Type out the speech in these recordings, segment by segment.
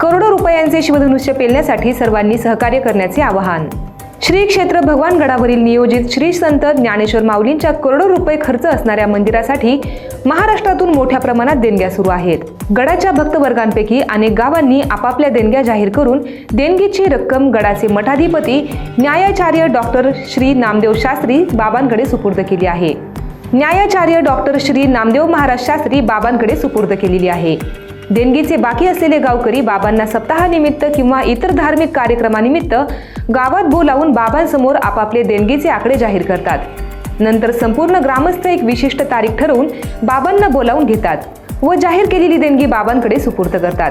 करोडो रुपयांचे शिवधनुष्य पेलण्यासाठी सर्वांनी सहकार्य करण्याचे आवाहन. श्री क्षेत्र भगवानगडावरील नियोजित श्री संत ज्ञानेश्वर माऊलींच्या करोडो रुपये खर्च असणाऱ्या मंदिरासाठी महाराष्ट्रातून मोठ्या प्रमाणात देणग्या सुरू आहेत. गडाच्या भक्तवर्गांपैकी अनेक गावांनी आपापल्या देणग्या जाहीर करून देणगीची रक्कम गडाचे मठाधिपती न्यायाचार्य डॉक्टर श्री नामदेव शास्त्री बाबांकडे सुपूर्द केली आहे. न्यायाचार्य डॉक्टर श्री नामदेव महाराज शास्त्री बाबांकडे सुपूर्द केलेली आहे. देणगीचे बाकी असलेले गावकरी बाबांना सप्ताहानिमित्त किंवा इतर धार्मिक कार्यक्रमानिमित्त गावात बोलावून बाबांसमोर आपापले देणगीचे आकडे जाहीर करतात. नंतर संपूर्ण ग्रामस्थ एक विशिष्ट तारीख ठरवून बाबांना बोलावून घेतात व जाहीर केलेली देणगी बाबांकडे सुपूर्द करतात.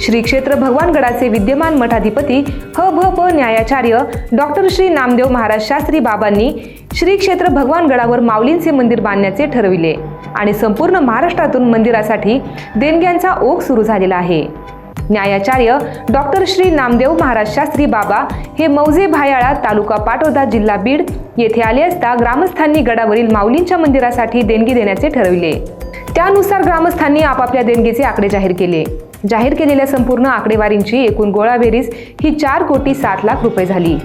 श्री क्षेत्र भगवानगडाचे विद्यमान मठाधिपती ह भ प न्यायाचार्य डॉक्टर श्री नामदेव महाराज शास्त्री बाबांनी श्री क्षेत्र भगवानगडावर माऊलींचे मंदिर बांधण्याचे ठरविले. आणि संपूर्ण महाराष्ट्रातून मंदिरासाठी देणग्यांचा ओघ सुरू झालेला आहे. न्यायाचार्य डॉक्टर श्री नामदेव महाराज शास्त्री बाबा हे मौजे भायाळा तालुका पाटोदा जिल्हा बीड येथे आले असता ग्रामस्थांनी गडावरील माऊलींच्या मंदिरासाठी देणगी देण्याचे ठरविले. त्यानुसार ग्रामस्थांनी आपापल्या देणगीचे आकडे जाहीर केले. जाहीर केलेल्या संपूर्ण आकडेवारींची एकूण गोळाबेरीज ही चार कोटी सात लाख रुपये झाली.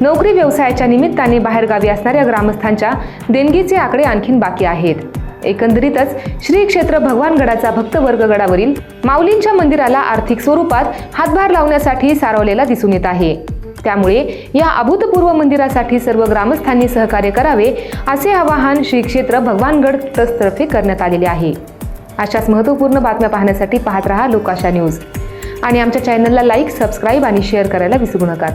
नोकरी व्यवसायाच्या निमित्ताने बाहेरगावी असणाऱ्या ग्रामस्थांच्या देणगीचे आकडे आणखीन बाकी आहेत. एकंदरीतच श्री क्षेत्र भगवानगडाचा भक्तवर्ग गडावरील माऊलींच्या मंदिराला आर्थिक स्वरूपात हातभार लावण्यासाठी सारवलेला दिसून येत आहे. त्यामुळे या अभूतपूर्व मंदिरासाठी सर्व ग्रामस्थांनी सहकार्य करावे असे आवाहन श्री क्षेत्र भगवानगड ट्रस्टतर्फे करण्यात आलेले आहे. अशाच महत्त्वपूर्ण बातम्या पाहण्यासाठी पाहत रहा लोकाशा न्यूज. आणि आमच्या चॅनलला लाईक सबस्क्राईब आणि शेअर करायला विसरू नका.